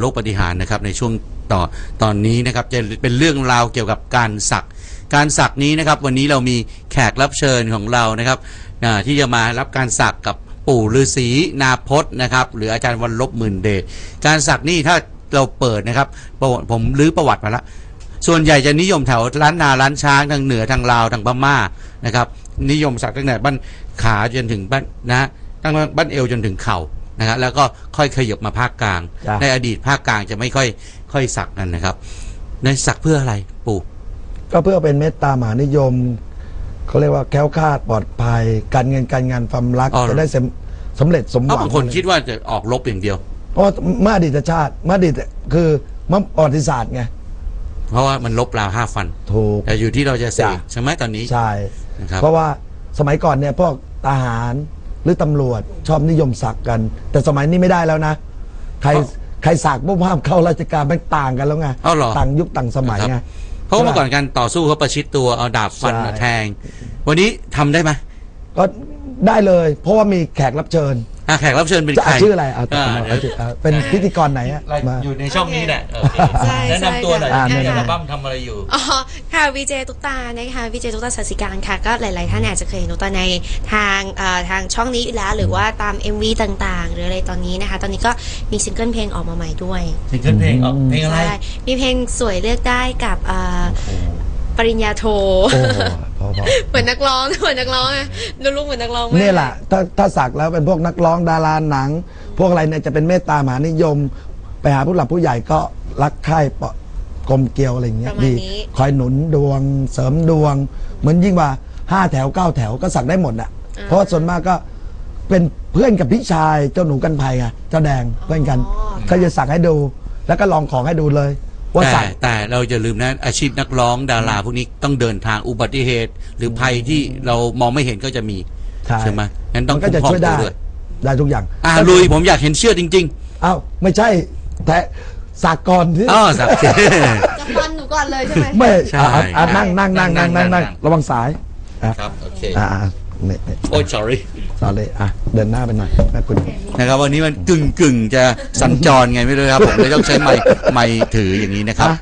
โลกปฏิหารนะครับในช่วงต่อตอนนี้นะครับจะเป็นเรื่องราวเกี่ยวกับการสัก การสักนี้นะครับวันนี้เรามีแขกรับเชิญของเรานะครับที่จะมารับการสักกับปู่ฤาษีนาพจน์นะครับหรืออาจารย์วันลบหมื่นเดชการสักนี่ถ้าเราเปิดนะครับผมรื้อประวัติมาแล้วส่วนใหญ่จะนิยมแถวร้านนาร้านช้างทางเหนือทางลาวทางพม่านะครับนิยมสักตั้งแต่บ้านขาจนถึงบ้านนะฮะตั้งแต่บ้านเอวจนถึงเข่า นะฮะแล้วก็ค่อยขยับมาภาคกลาง จ้ะ ในอดีตภาคกลางจะไม่ค่อยค่อยสักกันนะครับ ในสักเพื่ออะไรปู่ ก็เพื่อเป็นเมตตามหานิยมเขาเรียกว่าแคล้วคลาดปลอดภัย การเงินการงานความรักอ๋อ จะได้สำสำเร็จสมหเพราะวังบางคนคิดว่าจะออกลบอย่างเดียว เพราะว่าเมื่ออดีตชาติเมื่ออดีตคือเมื่อประวัติศาสตร์ไงเพราะว่ามันลบราวห้าฟัน ถูก แต่อยู่ที่เราจะเสกจ้ะ ใช่ไหมตอนนี้ ใช่นะครับ เพราะว่าสมัยก่อนเนี่ยพวกทหาร หรือตำรวจชอบนิยมสักกัน แต่สมัยนี้ไม่ได้แล้วนะ ใครใครสักปุ๊บห้ามเข้าราชการมันต่างกันแล้วไงเอาเหรอ ต่างยุคต่างสมัยไง เพราะว่าเมื่อก่อนการต่อสู้เขาประชิดตัวเอาดาบฟันใช่ มาแทง วันนี้ทำได้ไหมก็ได้เลย เพราะว่ามีแขกรับเชิญอะ แขกรับเชิญเป็นจะใคร ชื่ออะไรอะอ่าเอาชื่ออะเป็นพิธีกรไหนอะมา อยู่ในช่องนี้แหละโอเคใช่แนะนำตัวหน่อยใช่ในค่ะอัลบั้มทำอะไรอยู่ อ๋อค่ะวีเจตุ๊กตานะคะวีเจตุ๊กตาสัสิการค่ะ ก็หลาย ๆ ท่านอาจจะเคยเห็นตุ๊กตาในทางเอ่อทางช่องนี้อยู่แล้ว หรือว่าตาม MV ต่างๆ หรืออะไรตอนนี้นะคะ ตอนนี้ก็มีซิงเกิลเพลงออกมาใหม่ด้วยซิงเกิลเพลงออกเพลงอะไรใช่มีเพลงสวยเลือกได้กับเอ่อปริญญาโท โอ้โห พอพอเหมือนนักร้องเหมือนนักร้องอะดูลูกเหมือนนักร้องมากนี่แหละถ้าถ้าสักแล้วเป็นพวกนักร้องดาราหนัง พวกอะไรเนี่ยจะเป็นเมตตามหานิยม ไปหาผู้หลักผู้ใหญ่ก็รักใคร่ปะกลมเกลียวอะไรอย่างเงี้ยประมาณดีนี้คอยหนุนดวงเสริมดวง เหมือนยิ่งว่าห้าแถวเก้าแถวก็สักได้หมดอะ เพราะว่าส่วนมากก็เป็นเพื่อนกับพี่ชายเจ้าหนูกันภัยไงเจ้าแดงเพื่อนกันก็จะสักให้ดู แล้วก็ลองของให้ดูเลย ว่าแต่สักแต่เราจะลืมนะอาชีพนักร้องดาราพวกนี้ต้องเดินทางอุบัติเหตุ หรือภัยที่เรามองไม่เห็นก็จะมีใช่ไหมงั้นต้องมันก็จะคุ้มครองช่วยได้ ตัวด้วยได้ทุกอย่างอ่าลุยผมอยากเห็นเชือกจริงอ้าวไม่ใช่ แต่สักก่อนที่ ๆอ๋อสักจะฟันหนูก่อนเลยใช่ไหม ไม่ใช่อะอะอะนั่งนั่งนั่งนั่งนั่งนั่นั่งงระวังสายอะครับ โอเค อะอะเนี่ยเนี่ย โอ้ sorry สายเลยอะเดินหน้าไปหน่อยแม่คุณนะครับ วันนี้มันกึ่งกึ่งๆจะสัญจรไงไม่รู้ครับผมเลยต้องใช้ไม้ไม้ถืออย่างนี้นะครับ อะ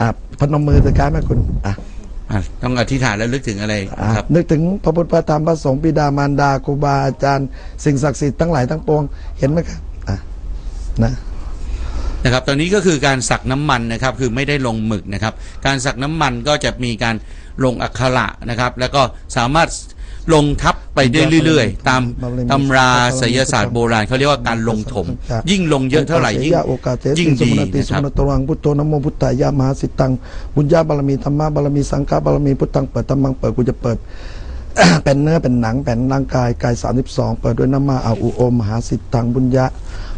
อะพนมมือตะการแม่คุณอะอะต้องอธิษฐานแล้วลึกถึงอะไรอะนะครับ นึกถึงพระพุทธพระธรรมพระสงฆ์บิดามารดาครูบาอาจารย์ สิ่งศักดิ์สิทธิ์ทั้งหลายทั้งปวงเห็นไหมครับอะนะนะครับตอนนี้ก็คือการสักน้ำมันนะครับคือไม่ได้ลงหมึกนะครับ การสักน้ำมันก็จะมีการลงอักขระนะครับ แล้วก็สามารถ ลงทับไปได้เรื่อยๆ ตามตำราศิลศาสตร์โบราณเขาเรียกว่าการลงถม ยิ่งลงเยอะเท่าไหร่ยิ่งโอกาสเทยิ่งติสดีมุนตินะสครับมุนตรังพุทโธนะโมพุทธายามหาสิตัง บุญญาบารมีธรรมะบารมีสังฆบารมีพุทธังเปิดธรรมังเปิดกูจะเปิดเป็นเนื้อเป็นหนังเป็นร่างกายกาย 32 เปิดด้วยน้ำมาอาอุโอมหาสิทธังบุญญา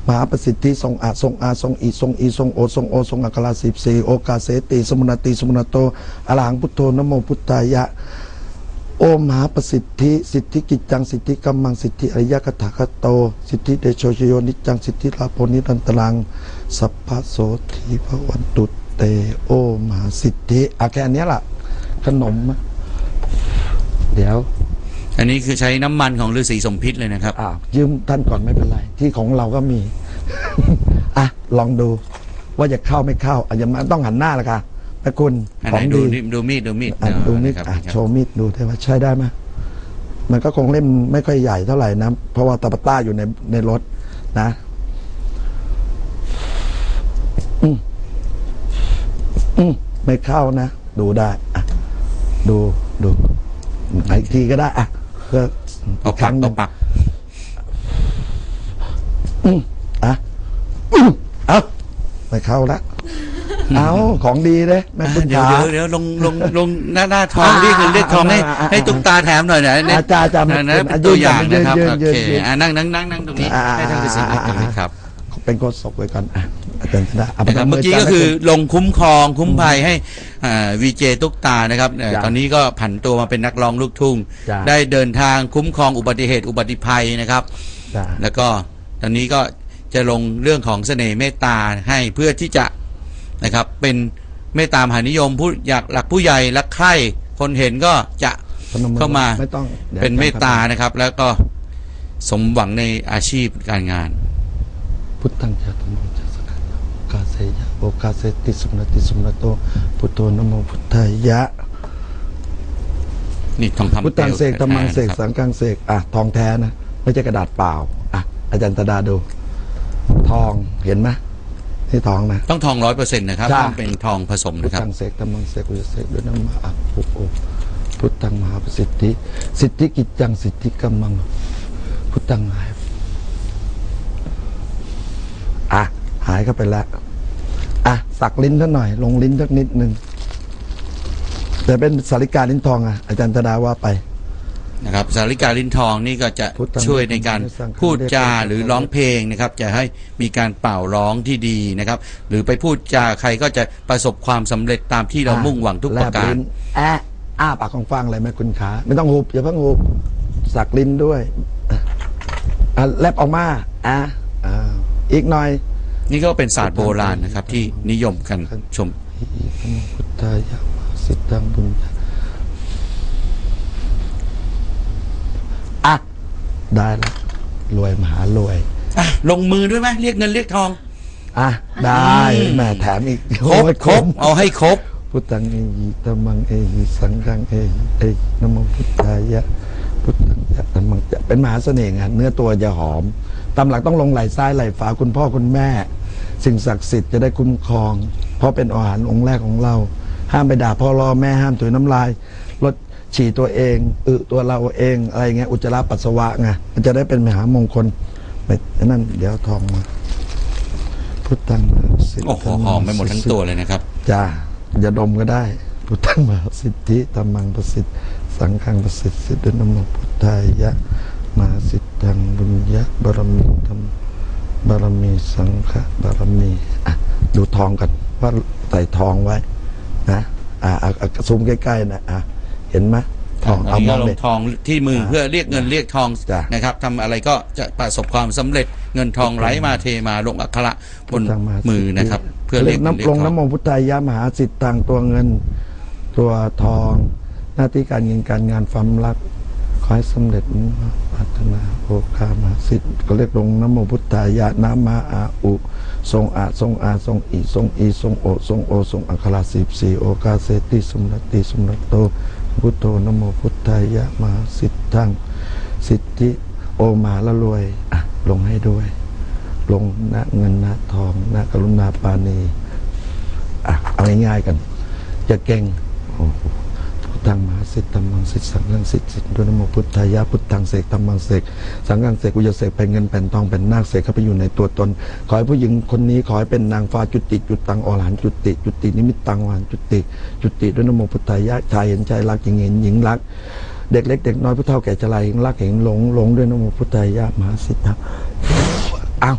มหาประสิทธิทรงอาทรงอาทรงอีทรงอีทรงโอทรงโอทรงอัคราสิบสี่โอกาสเสติสมุนติสมุนโตอรหังพุทโธนะโมพุทธายะ โอมหาประสิทธิ สิทธิกิจจัง สิทธิกัมมัง สิทธิอริยกถาคโต สิทธิเดโชชโยนิจจัง สิทธิลาโพนิรันตรัง สัพพะโสธีพระวันตุเต โอมหาสิทธิอะแค่อันเนี้ยล่ะ ขนมอะเดี๋ยว อันนี้คือใช้น้ำมันของฤาษีสมพิษเลยนะครับอ้าวยืมท่านก่อนไม่เป็นไร ที่ของเราก็มี อะ ลองดู ว่าจะเข้าไม่เข้าอาจจะมาต้องหันหน้าละค่ะ แม่คุณอันขไหอนงดูดีนี่ดูมีดดูมีดอะดูมีดนะครับอะโชว์มีดดูได้ว่าใช้ได้ไหมมันก็คงเล่มไม่ค่อยใหญ่เท่าไหร่นะ เพราะว่าตะปะต้าอยู่ในในรถนะอืมอืมไม่เข้านะ ดูได้อะดูดูอีกทีก็ได้อะเพื่อเอาอีกคปัรั้กงหเอานึ่ง ปัก อืมอะอืมเอาไม่เข้าละ เอาของดีเลยแม่คุณเดี๋ยวขาเดี๋ยวเดี๋ยวลงลงลงหน้าหน้าทองเรียกเงินเรียกทองให้อ่าอ่าให้ตุ๊กตาแถมหน่อยนะเนี่ยอาจารย์อาจารย์นะนะอะเป็นตัวอย่างยืนนะครับยืนโอยืนเคยืนอะนั่งนั่งนั่งนั่งตรงนี้อ่าให้ท่านฤาษีนั่งตรงนี้ครับเป็นโกศกไว้ก่อนอะอาจารย์จะได้านะครับพนเมื่อกี้ก็คือลงคุ้มครองคุ้มภัยให้วีเจตุ๊กตานะครับเอ่อจ้ะตอนนี้ก็ผันตัวมาเป็นนักร้องลูกทุ่ง จ้ะ ได้เดินทางคุ้มครองอุบัติเหตุอุบัติภัยนะครับ จ้ะ แล้วก็ตอนนี้ก็จะลงเรื่องของเสน่ห์เมตตาให้เพื่อที่จะ นะครับ เป็นเมตตามหานิยมผู้อยากหลักผู้ใหญ่รักใคร่คนเห็นก็จะพนมือเข้ามาไม่ต้องดี๋ยวเป็นเมตตานะครับ แล้วก็สมหวังในอาชีพการงานพพุทธังจะธรรมังจะสังฆังจะโอกาเสยะโอกาเสติสุนติสุนโตพุทโธนะโมพุทธายะนี่ทองคำพุทธังเสกธรรมังเสกครับสังฆังเสกอะทองแท้นะไม่ใช่กระดาษเปล่าอะอาจารย์ตาดาดู ทองเห็นไหม นี่ทองนะ ต้องทองร้อยเปอร์เซ็นต์นะครับจ้ะ ต้องเป็นทองผสมพุทนะครับ ธังเสกธรรมังเสกกุจะเสกด้วยน้ำมาอะพุโอพุทธังมหาประสิทธิ สิทธิกิจจังสิทธิกัมมัง พุทธังหายอะหายเข้าไปแล้วอะสักลิ้นท่านหน่อย ลงลิ้นสักนิดหนึ่งแต่เป็นสาริกาลิ้นทองอะอาจารย์ตาดาว่าไป นะครับสาริกาลิ้นทองนี่ก็จะพุทธังช่วยในการสังฆังพูดจาเดชะหรือร้องเพลงนะครับ จะให้มีการเป่าร้องที่ดีนะครับ หรือไปพูดจาใครก็จะประสบความสำเร็จตามที่เรามุ่งหวังทุกประการแลบลิ้นแอะอ้าปากของฟังเลยไหมคุณขาไม่ต้องหุบอย่าเพิ่งหุบสักลิ้นด้วยอะอะแลบออกมาอะอ่าอีกหน่อย นี่ก็เป็นศาสตร์โบราณนะครับ ที่นิยมกันชมอิธรรมพุทธายะมาสิตังบุญญาอะ ได้ละรวยมหารวย อะลงมือด้วยไหมเรียกเงินเรียกทอง อะ ได้อืมแหม่แถมอีกครบโอ้ยครบเอาให้ครบ พุทธังเอหิธรรมังเอหิสังฆังเอหิเอหินะโมพุทธายะ พุทธังจะธรรมังจะเป็นมหาเสน่ห์ไงเนื้อตัวจะหอม ตามหลักต้องลงไหล่ซ้ายไหล่ฝาคุณพ่อคุณแม่ สิ่งศักดิ์สิทธิ์จะได้คุ้มครอง เพราะเป็นอาหารองค์แรกของเรา ห้ามไปด่าพ่อรอแม่ห้ามถุยน้ำลายลด ฉี่ตัวเองอึตัวเราเองอะไรเงี้ยอุจจาระปัสสาวะไงมันจะได้เป็นมหามงคลไม่นั่นเดี๋ยวเอาทองมาพุทธังมหาสิทธิโอ้โหหอมไปหมดทั้งตัวเลยนะครับจ้าอย่าดมก็ได้ พุทธังมหาสิทธิธรรมังประสิทธิ์สังฆังประสิทธิ์สิทธินโมพุทธายะมหาสิทธังบุญญะบารมีธรรมบารมีสังฆบารมีอะดูทองกันว่าใส่ทองไว้นะอ่าอะอะซูมใกล้ๆนะอะ เห็นไหมทองอัเอานนี้มก็องลเลงยทองที่มือเพื่อเรียกเงินเรียกทองจ้ะนะครับทำอะไรก็จะประสบความสำเร็จเงินทองไหลมาเทมาลงอักขระบนพุทธังาสิทธิมือนะครับ เพื่อเรียกเงินเรียน้ำกลงทองน้ำมงพุทธายะมหาสิทธังตัวเงินตัวทอง หน้าที่การเงินการงานความรักขอให้สำเร็จปรารถนาโอกามาสิทธิ์ก็เรียกลงน้ำมงพุทธายะนามาอาอุทรงอาทรงอาทรงอีทรงอีทรงโอทรงโอทรงอัคราสิบสี่โอกาเสติสมรติสมรโต พุทโธนโมพุทธายะมาสิทธังสิทธิโอมาละรวยอะลงให้ด้วย ลงณเงินณทองณกรุณาปานีอะเอาง่ายๆกัน จะเก่ง โอ้โหพุทธังมหาสิทธัมมังสิทธิสังฆังสิทธิสิทธิด้วยนโมพุทธายะพุทธังเสกธัมมังเสกสังฆังเสกกุยเสกเป็นเงินเป็นทองเป็นนาคเสกเข้าไปอยู่ในตัวตน ขอให้ผู้หญิงคนนี้ขอให้เป็นนางฟ้าจุติจุตังอรหันต์จุติ จุตินิมิตตังอรหันต์จุติ จุติด้วยนโมพุทธายะชายเห็นชายรักหญิงเห็นหญิงรักเด็กเล็กเด็กน้อยผู้เฒ่าแก่ชราเห็นรักเห็นหลงหลงด้วยนโมพุทธายะมหาสิทธังอ้าว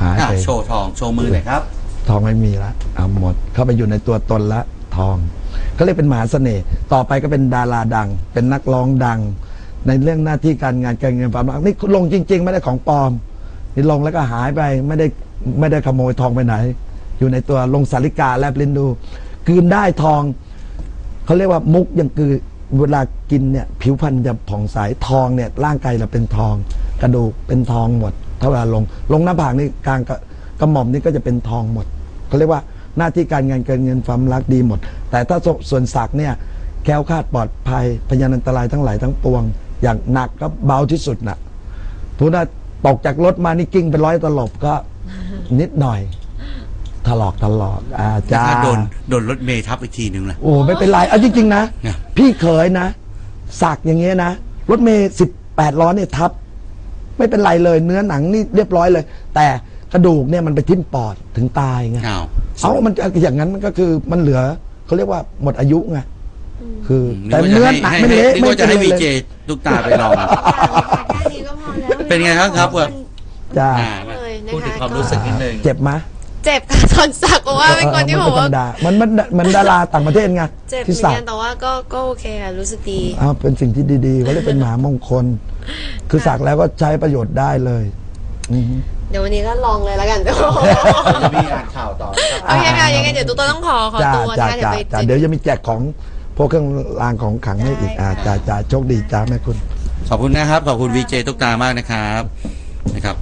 หายอะไปโชว์ทองโชว์มือหน่อยครับ ทองไม่มีละเอาหมด เข้าไปอยู่ในตัวตนละทอง เขาเรียกเป็นมหาเสน่ห์ต่อไปก็เป็นดาราดัง เป็นนักร้องดัง ในเรื่องหน้าที่การงานการเงินความรักนี่ลงจริง ๆ ไม่ได้ของปลอมนี่ลงแล้วก็หายไปไม่ได้ไม่ได้ขโมยทองไปไหน อยู่ในตัวลงสาริกาแลบลิ้นดูกืนได้ทองเขาเรียกว่ามุกยังคือเวลากินเนี่ยผิวพรรณจะผ่องใสทองเนี่ยร่างกายเราเป็นทอง กระดูกเป็นทองหมดถ้าเวลาลง ลงหน้าผากนี่กลางกระกระหม่อมนี่ก็จะเป็นทองหมดเขาเรียกว่า หน้าที่การงานการเงินความรักดีหมด แต่ถ้าสส่วนศักดิ์เนี่ยแคล้วคลาดปลอดภัยพยานอันตรายทั้งหลายทั้งปวง อย่างหนักก็เบาที่สุดน่ะทุนว่าตกจากรถมานี่กิ้งเป็นร้อยตลบก็นิดหน่อยถลอกถลอกอาจ้าถ้าโดนโดนรถเมย์ทับอีกทีหนึ่งนะโอ้ไม่เป็นไรเอาจริง ๆ นะเนี่ยพี่เคยนะ สักอย่างเงี้ยนะ รถเมย์สิบแปดล้อเนี่ยทับ ไม่เป็นไรเลย เนื้อหนังนี่เรียบร้อยเลย แต่กระดูกเนี่ยมันไปทิ่มปอดถึงตายไงอ้าว เอามันจะอย่างนั้นมันก็คือมันเหลือเขาเรียกว่าหมดอายุไงคือนึกแต่ว่าจะเนื้อให้หนังให้ไม่เละนึกไม่ว่าจะให้เป็นวีไรเจเลยลูกตาไปลองแค่นี้ก็พอแล้วเป็นไงครับครับว่าจ้าอ่าเลยนะคะพูดถึงความรู้สึกนิดนึงเจ็บไหมเจ็บค่ะตอนสักเพราะว่าเป็นคนที่ผมธรว่ารมดามันมันมันดาราต่างประเทศไงเจ็บเหมืที่อนสักกันแต่ว่าก็ก็โอเคค่ะรู้สึกดีอ้าวเป็นสิ่งที่ดีๆเขาเรียกเป็นมหามงคล คือสักแล้วก็ใช้ประโยชน์ได้เลยอือฮึ เดี๋ยววันนี้ก็ลองเลยแล้วกัน จะมีอ่านข่าวต่อครับ โอเคค่ะยังไงเดี๋ยวตุ๊กตาต้องขอขอจ้าตัวจ้านะคะเดี๋ยวจ้าไปจ้าเดี๋ยวจะมีแจกของพวกเครื่องรางของขลังให้อีกได้อ่าค่ะจ้าจ้าโชคดีจ้าแม่คุณ ขอบคุณนะครับ ขอบคุณวีเจตุ๊กตามากนะครับนะครับ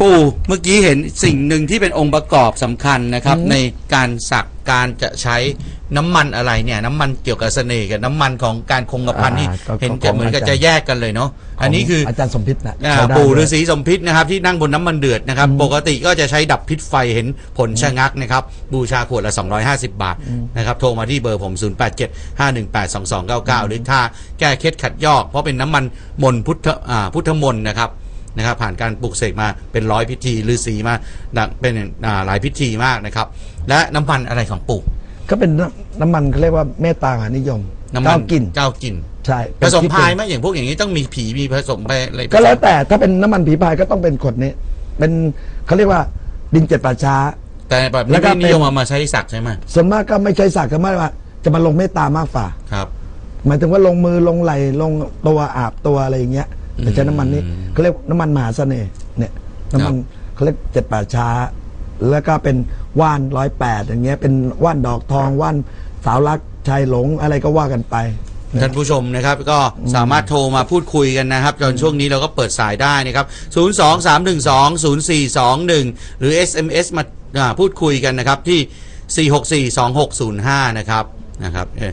ปู่เมื่อกี้เห็นสิ่งหนึ่งที่เป็นองค์ประกอบสำคัญนะครับ ในการสักการจะใช้ น้ำมันอะไรเนี่ย น้ำมันเกี่ยวกับเสน่ห์กับน้ำมันของการคงกระพันนี่อ่าก็เห็นของจะเหมือนกับอาจารย์จะแยกกันเลยเนาะอันนี้คืออาจารย์สมพิษนะอ่าใช้ได้ปู่ฤาด้วยษีสมพิษนะครับที่นั่งบนน้ำมันเดือดนะครับ ปกติก็จะใช้ดับพิษไฟเห็นผลชะงักนะครับบูชาขวดละ 250 บาทนะครับโทรมาที่เบอร์ผม 087 518 2299 หรือถ้าแก้เคล็ดขัดยอก เพราะเป็นน้ำมันมนต์พุทธอ่าพุทธมนต์นะครับนะครับผ่านการปลุกเสกมาเป็นร้อยพิธีฤาษีมาดังเป็นอ่าหลายพิธีมากนะครับ และน้ำมันอะไรของปู่ก็เป็น น้ำน้ำมันเขาเรียกว่าเมตตามหานิยมน้ำมัเก้ากินเก้ากลิ่นใช่ผสมเป็นพายไหมอย่างพวกอย่างนี้ต้องมีผีมีผสมไปอะไรก็แล้วแต่ถ้าเป็นน้ำมันผีพายก็ต้องเป็นขวดนี้ เป็นเขาเรียกว่าดินเจ็ดป่าช้า แต่แบบแล้นี้วก็ไม่นิยมเป็น เอามาใช้สักใช่ไหมส่วนมากก็ไม่ใช้สักกันมากว่า จะมาลงเมตตามากฝ่า ครับ หมายถึงว่าลงมือลงไหลลงตัวอาบตัวอะไรอย่างเงี้ยแต่ใช้น้ำมันนี้เขาเรียกน้ำมันมหาเสน่ห์เนี่ยน้ำมันเขาเรียกเจ็ดป่าช้า แล้วก็เป็นว่านร้อยแปดอย่างเงี้ยเป็นว่านดอกทองว่านสาวรักชายหลงอะไรก็ว่ากันไป ท่านผู้ชมนะครับก็สามารถโทรมาพูดคุยกันนะครับจนช่วงนี้เราก็เปิดสายได้นะครับ 0 2 3 1 2 0 4 2 1 หรือ SMS มาอ่าพูดคุยกันนะครับที่ 4642605 นะครับนะครับเอ่อ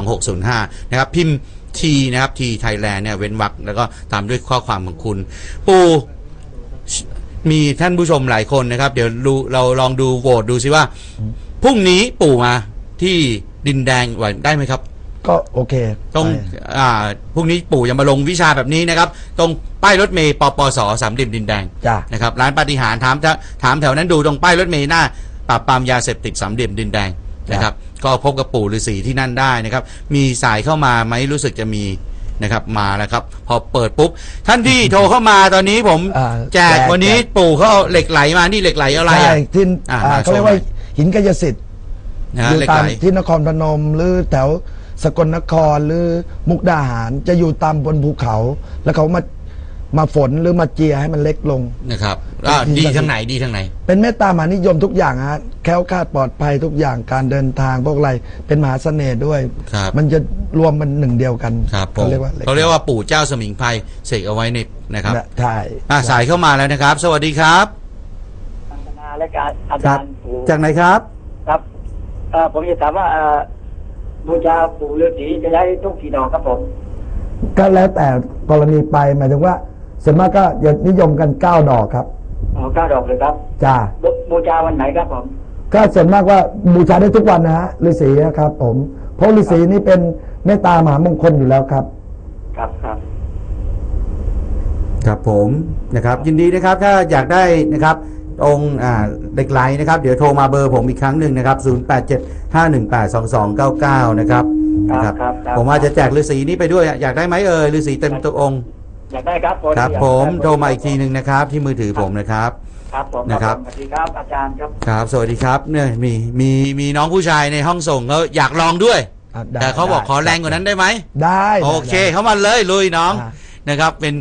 4642605 นะครับพิมพ์ทีนะครับทีไทยแลนด์เนี่ยเว้นวรรคแล้วก็ตามด้วยข้อความของคุณ ปู มีท่านผู้ชมหลายคนนะครับ เดี๋ยวดูเราลองดูโหวตดูซิว่าพรุ่งนี้ปู่มาที่ดินแดงไหวได้ไหมครับ ก็โอเคตรงไปอ่าพรุ่งนี้ปู่จะมาลงวิชาแบบนี้นะครับ ตรงป้ายรถเมย์ปปสสามเหลี่ยมดินแดง จ้ะ นะครับร้านปาฏิหารย์ถามถามแถวนั้นดูตรงป้ายรถเมย์หน้าปราบปรามยาเสพติดสามเหลี่ยมดินแดงนะครับ ก็พบกับปู่ฤาษีที่นั่นได้นะครับ มีสายเข้ามาไหมรู้สึกจะมี นะครับมาแล้วครับ พอเปิดปุ๊บ ท่านที่โทรเข้ามาตอนนี้ผมอ่าแจกแจก วันนี้ปู่เขาเอาเหล็กไหลมานี่เหล็กไหลอะไรใช่อะ ที่อ่าอ่ามาเขาเรียกว่าโชว์หน่อย หินกายสิทธิ์นะฮะอยู่เหล็กตาไหมล ที่นครพนม หรือแถวสกลนครหรือมุกดาหารจะอยู่ตามบนภูเขา แล้วเขามา มาฝนหรือมาเจียให้มันเล็กลง นะครับอ่าที่ดีที่ทางไหนดีทางไหน เป็นเมตตามหานิยมทุกอย่างฮะแคล้วคลาดปลอดภัยทุกอย่างการเดินทางพวกอะไรเป็นมหาเสน่ห์ด้วย ครับ มันจะรวมเป็นหนึ่งเดียวกันครับผเขามเรียกว่าเขาเรียกว่าปู่เจ้าสมิงไพรเสกเอาไว้ในนะครับใช่อะสายเข้ามาแล้วนะครับ สวัสดีครับพัฒนาและการอาครัจาบรย์ปู่จากไหนครับ ครับเอ่อผมจะถามว่าเอ่อบูชาปู่ฤาษีจะได้ทุกกี่ดอกครับผม ก็แล้วแต่กรณีไปหมายถึงว่า ส่วนมากก็จะนิยมกันเก้าดอกครับอ๋อเก้าดอกเลยครับจ้าบบูชาวันไหนครับผมก็ส่วนมากว่าบูชาได้ทุกวันนะฮะฤาษีนะครับผมเพราะฤาษีนี่เป็นเมตตามหามงคลอยู่แล้วครับ ครับครับครับผมนะครับ ยินดีนะครับถ้าอยากได้นะครับองค์อ่าเหล็กไหลนะครับ เดี๋ยวโทรมาเบอร์ผมอีกครั้งหนึ่งนะครับ 0875182299 นะครับครับนะครับครับผมอาจจะแจกฤาษีนี้ไปด้วยอยากได้ไหมเอ่ยฤาษีเต็มตัวองค์ อยากได้ครับผมครับอยากผมได้โทรมาอีกทีหนึ่งนะครับ ที่มือถือผมนะครับ ครับผมนะครับ สวัสดีครับอาจารย์ครับ ครับ สวัสดีครับเนี่ยมีมีมีน้องผู้ชายในห้องส่งเขาอยากลองด้วย อะได้แต่เขาบอกได้ขอแรงกว่านั้นได้ไหมได้โอเค ได้ เข้ามาเลยลุยน้องอ่านะครับเป็น